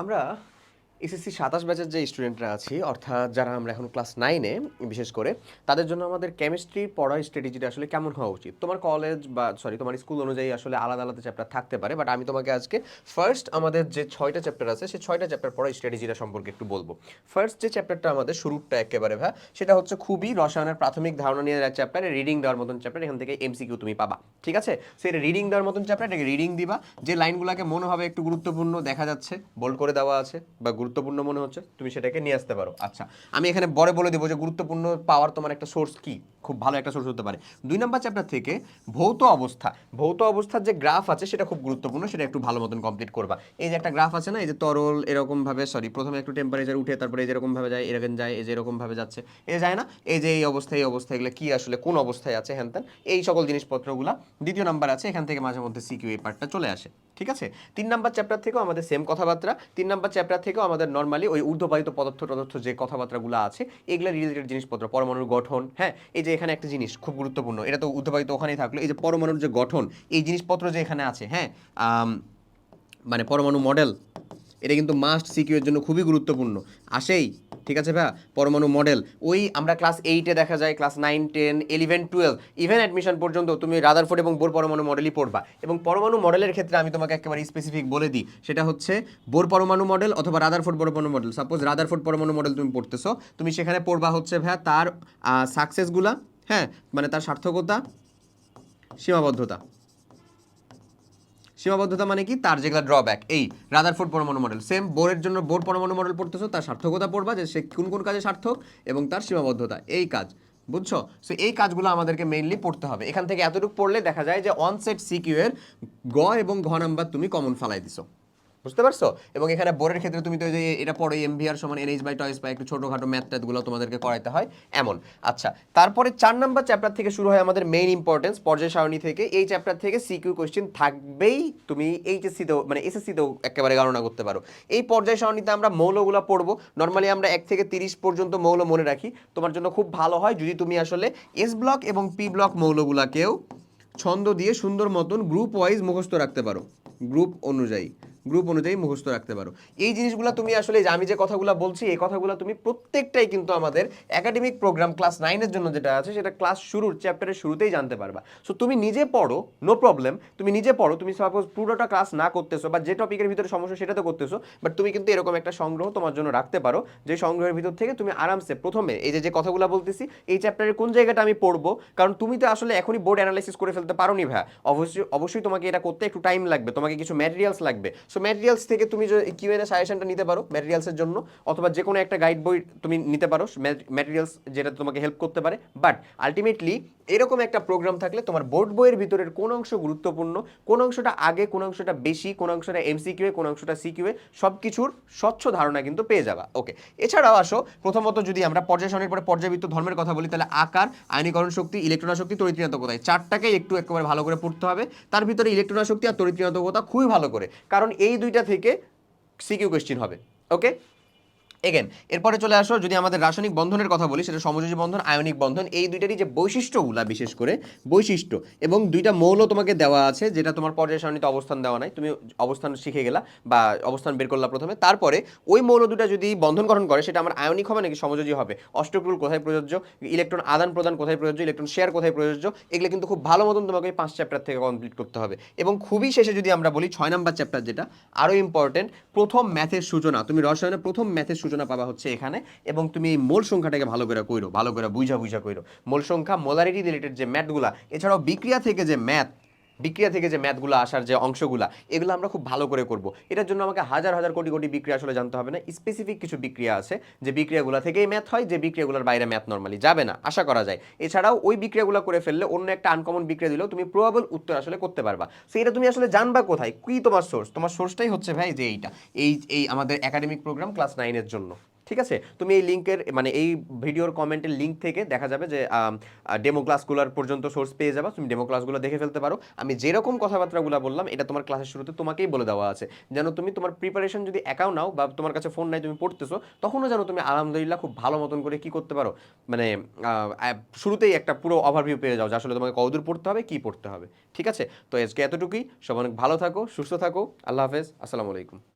আমরা এসএসসি সাতাশ ব্যাচের যে স্টুডেন্টরা আছি, অর্থাৎ যারা আমরা এখন ক্লাস নাইনে বিশেষ করে, তাদের জন্য আমাদের কেমিস্ট্রি পড়ার স্ট্র্যাটেজিটা আসলে কেমন হওয়া উচিত? তোমার কলেজ বা সরি তোমার স্কুল অনুযায়ী আসলে আলাদা আলাদা চ্যাপ্টার থাকতে পারে বাট আমি তোমাকে আজকে ফার্স্ট আমাদের যে ছয়টা চ্যাপ্টার আছে, সেই ছয়টা চ্যাপ্টার পড়ার স্ট্র্যাটেজিটা সম্পর্কে একটু বলব। ফার্স্ট যে চ্যাপ্টারটা আমাদের শুরুটা একেবারে ভা সেটা হচ্ছে খুবই রসায়নের প্রাথমিক ধারণা নিয়ে চ্যাপ্টার রিডিং দেওয়ার মতন চ্যাপ্টার এখান থেকে এমসিকিউ তুমি পাবা, ঠিক আছে? সেই রিডিং দেওয়ার মতন চ্যাপ্টার এটাকে রিডিং দিবা, যে লাইনগুলোকে মনে হবে একটু গুরুত্বপূর্ণ দেখা যাচ্ছে বোল্ড করে দেওয়া আছে, বা গুরুত্বপূর্ণ মনে হচ্ছে, তুমি সেটাকে নিয়ে আসতে পারো। আচ্ছা আমি এখানে বড় বলে দেবো যে গুরুত্বপূর্ণ পাওয়ার তোমার একটা সোর্স কি? খুব ভালো একটা সোর্স হতে পারে। দুই নাম্বার চ্যাপ্টার থেকে ভৌত অবস্থা। ভৌত অবস্থার যে গ্রাফ আছে, সেটা খুব গুরুত্বপূর্ণ, সেটা একটু ভালো মতন কমপ্লিট করবা। এই যে একটা গ্রাফ আছে না, এই যে তরল এরকম ভাবে সরি প্রথমে একটু টেম্পারেচার উঠে, তারপরে এই যেরকম ভাবে যায় এরকম যায়, এই যে এরকম ভাবে যাচ্ছে, এ যায় না? এই যে এই অবস্থায় এই অবস্থায় এগুলো কি আসলে, কোন অবস্থায় আছে, হ্যান ত্যান, এই সকল জিনিসপত্রগুলো দ্বিতীয় নাম্বার আছে, এখান থেকে মাঝে মধ্যে সিকিউ এই পার্টটা চলে আসে, ঠিক আছে? তিন নাম্বার চ্যাপ্টার থেকেও আমাদের সেম কথাবার্তা, তিন নাম্বার চ্যাপ্টার থেকেও আমাদের নর্মালি ওই ঊর্ধ্বপায়িত পদার্থ টদার্থ যে কথাবার্তাগুলো আছে, এগুলো রিলেটেড জিনিসপত্র, পরমাণুর গঠন হ্যাঁ? এই যে এখানে একটা জিনিস খুব গুরুত্বপূর্ণ, এটা তো উদ্ভাবিত ওখানেই থাকল, এই যে পরমাণুর যে গঠন, এই জিনিসপত্র যে এখানে আছে হ্যাঁ মানে পরমাণু মডেল, এটা কিন্তু মাস্ট সিকিউ এর জন্য খুবই গুরুত্বপূর্ণ। আসেই ঠিক আছে ভাইয়া? পরমাণু মডেল। ওই আমরা ক্লাস এইটে দেখা যায় class nine ten eleven twelve even admission পর্যন্ত তুমি রাদারফোর্ড এবং বোর পরমাণু মডেলই পড়বা। এবং পরমাণু মডেলের ক্ষেত্রে আমি তোমাকে একেবারে স্পেসিফিক বলে দিই, সেটা হচ্ছে বোর পরমাণু মডেল অথবা রাদারফোর্ড পরমাণু মডেল সাপোজ রাদারফোর্ড পরমাণু মডেল তুমি পড়তেছো, তুমি সেখানে পড়বা হচ্ছে ভাইয়া তার সাকসেসগুলা হ্যাঁ? মানে তার সার্থকতা, সীমাবদ্ধতা। সীমাবদ্ধতা মানে কি? তার যেগুলো ড্রব্যাক এই রাদারফোর্ড পরমাণু মডেল সেম বোরের জন্য বোর পরমাণু মডেল পড়তেছো, তার সার্থকতা পড়বা যে সে কোন কোন কাজে সার্থক এবং তার সীমাবদ্ধতা। এই কাজ, বুঝছ? সো এই কাজগুলো আমাদেরকে মেইনলি পড়তে হবে। এখান থেকে এতটুকু পড়লে দেখা যায় যে অনসেট সিকিউ এর গ এবং ঘ নাম্বার তুমি কমন ফালাই দিছো। বুঝতে পারছ? এবং এখানে বোর্ডের ক্ষেত্রে তুমি তো যে, এটা পড়ো এমভিআর সমান এনএইচ বাই টয়েস বা একটু ছোটোখাটো ম্যাথ ট্যাথগুলো তোমাদেরকে করাইতে হয়, এমন। আচ্ছা তারপরে চার নাম্বার চ্যাপ্টার থেকে শুরু হয় আমাদের মেইন ইম্পর্টেন্স পর্যায় সারণী থেকে। এই চ্যাপ্টার থেকে সিকিউ কোয়েশ্চেন থাকবেই, তুমি এইচএসসিতেও মানে এসএসসিতেও একেবারে গণনা করতে পারো। এই পর্যায় সারণীতে আমরা মৌলগুলো পড়ব। নর্মালি আমরা এক থেকে তিরিশ পর্যন্ত মৌল মনে রাখি। তোমার জন্য খুব ভালো হয় যদি তুমি আসলে এস ব্লক এবং পি ব্লক মৌলগুলাকেও ছন্দ দিয়ে সুন্দর মতন গ্রুপ ওয়াইজ মুখস্থ রাখতে পারো। গ্রুপ অনুযায়ী। গ্রুপ অনুযায়ী মুখস্থ রাখতে পারো। এই জিনিসগুলো তুমি আসলে আমি যে কথাগুলো বলছি, এই কথাগুলো তুমি প্রত্যেকটাই কিন্তু আমাদের একাডেমিক প্রোগ্রাম ক্লাস নাইনের জন্য যেটা আছে, সেটা ক্লাস শুরুর চ্যাপ্টারের শুরুতেই জানতে পারবা। সো তুমি নিজে পড়ো নো প্রবলেম তুমি নিজে পড়ো, তুমি সাপোজ পুরোটা ক্লাস না করতেছো বা যে টপিকের ভিতরে সমস্যা সেটা তো করতেছো বাট তুমি কিন্তু এরকম একটা সংগ্রহ তোমার জন্য রাখতে পারো, যে সংগ্রহের ভিতর থেকে তুমি আরামসে প্রথমে এই যে যে কথাগুলো বলতেছি, এই চ্যাপ্টারের কোন জায়গাটা আমি পড়ব? কারণ তুমি তো আসলে এখনই বোর্ড অ্যানালাইসিস করে ফেলতে পারো নি ভাই অবশ্যই অবশ্যই তোমাকে এটা করতে একটু টাইম লাগবে, তোমাকে কিছু ম্যাটেরিয়ালস লাগবে। সো ম্যাটেরিয়ালস থেকে তুমি কিউএনএ সাজেশনটা নিতে পারো ম্যাটেরিয়ালসের জন্য, অথবা যে কোনো একটা গাইড বই তুমি নিতে পারো ম্যাটেরিয়ালস যেটা তোমাকে হেল্প করতে পারে। বাট আলটিমেটলি এরকম একটা প্রোগ্রাম থাকলে তোমার বোর্ড বইয়ের ভিতরের কোন অংশ গুরুত্বপূর্ণ, কোন অংশটা আগে, কোন অংশটা বেশি, কোন অংশটা এমসিকিউ কোন অংশটা সিকিউ সব কিছুর স্বচ্ছ ধারণা কিন্তু পেয়ে যাবা। ওকে এছাড়াও আসো, প্রথমত যদি আমরা পর্যায় সারণীর পরে পর্যাবৃত্ত ধর্মের কথা বলি, তাহলে আকার, আয়নীকরণ শক্তি, ইলেকট্রন শক্তি তরিত্রিনাত্মকতায় চারটাকে একটু একেবারে ভালো করে পড়তে হবে। তার ভিতরে ইলেকট্রন শক্তি আর তরিত্রিনাত্মকতা খুবই ভালো করে। কারণ এই দুইটা থেকে সিকিউ কোয়েশ্চেন হবে ওকে এগেন এরপরে চলে আসো, যদি আমাদের রাসায়নিক বন্ধনের কথা বলি, সেটা সমযোজী বন্ধন, আয়নিক বন্ধন, এই দুইটারই যে বৈশিষ্ট্যগুলা বিশেষ করে বৈশিষ্ট্য, এবং দুইটা মৌল তোমাকে দেওয়া আছে, যেটা তোমার পর্যায় সারণীতে অবস্থান দেওয়া নাই, তুমি অবস্থান শিখে গেলা, বা অবস্থান বের করলা প্রথমে, তারপরে ওই মৌল দুটা যদি বন্ধন গঠন করে, সেটা আমার আয়নিক হবে নাকি সমযোজী হবে? অষ্টক্রুল কোথায় প্রযোজ্য? ইলেকট্রন আদান প্রদান কোথায় প্রযোজ্য? ইলেকট্রন শেয়ার কোথায় প্রযোজ্য? এগুলো কিন্তু খুব ভালো মতন তোমাকে ওই পাঁচ চ্যাপ্টার থেকে কমপ্লিট করতে হবে, এবং খুবই শেষে যদি আমরা বলি ছয় নাম্বার চ্যাপ্টার যেটা আরও ইম্পর্টেন্ট প্রথম ম্যাথের সূচনা, তুমি রসায়নের প্রথম ম্যাথের সূচনা পাবা হচ্ছে এখানে, এবং তুমি এই মোল সংখ্যাটাকে ভালো করে কইরো, ভালো করে বুঝা বুঝা কইরো। মোল সংখ্যা মোলারিটি রিলেটেড যে ম্যাথগুলা, এছাড়াও বিক্রিয়া থেকে যে ম্যাথ বিক্রিয়া থেকে যে ম্যাথগুলো আসার যে অংশগুলো, এগুলো আমরা খুব ভালো করে করব। এটার জন্য আমাকে হাজার হাজার কোটি কোটি বিক্রিয়া আসলে জানতে হবে না। স্পেসিফিক কিছু বিক্রিয়া আছে, যে বিক্রিয়াগুলো থেকেই ম্যাথ হয়, যে বিক্রিয়াগুলোর বাইরে ম্যাথ নর্মালি যাবে না, আশা করা যায়। এছাড়াও ওই বিক্রিয়াগুলো করে ফেললে অন্য একটা আনকমন বিক্রিয়া দিলেও তুমি প্রবাবল উত্তর আসলে করতে পারবা। সো এটা তুমি আসলে জানবা কোথায়? কি তোমার সোর্স তোমার সোর্সটাই হচ্ছে ভাই যে এইটা, এই এই আমাদের একাডেমিক প্রোগ্রাম ক্লাস নাইনের জন্য। ঠিক আছে? তুমি এই লিঙ্কের মানে এই ভিডিওর কমেন্টের লিঙ্ক থেকে দেখা যাবে যে ডেমো ক্লাসগুলোর পর্যন্ত সোর্স পেয়ে যাবা। তুমি ডেমো ক্লাসগুলো দেখে ফেলতে পারো। আমি যেরকম কথাবার্তাগুলো বললাম, এটা তোমার ক্লাসের শুরুতে তোমাকেই বলে দেওয়া আছে। যেন তুমি তোমার প্রিপারেশন যদি একাও নাও বা তোমার কাছে ফোন নাই তুমি পড়তেছো, তখনও যেন তুমি আলহামদুলিল্লাহ খুব ভালো মতন করে কি করতে পারো? মানে শুরুতেই একটা পুরো ওভারভিউ পেয়ে যাও যে আসলে তোমাকে কতদূর পড়তে হবে, কি পড়তে হবে। ঠিক আছে? তো আজকে এতটুকুই। সব অনেক ভালো থাকো, সুস্থ থাকো। আল্লাহ হাফেজ। আসসালামু আলাইকুম।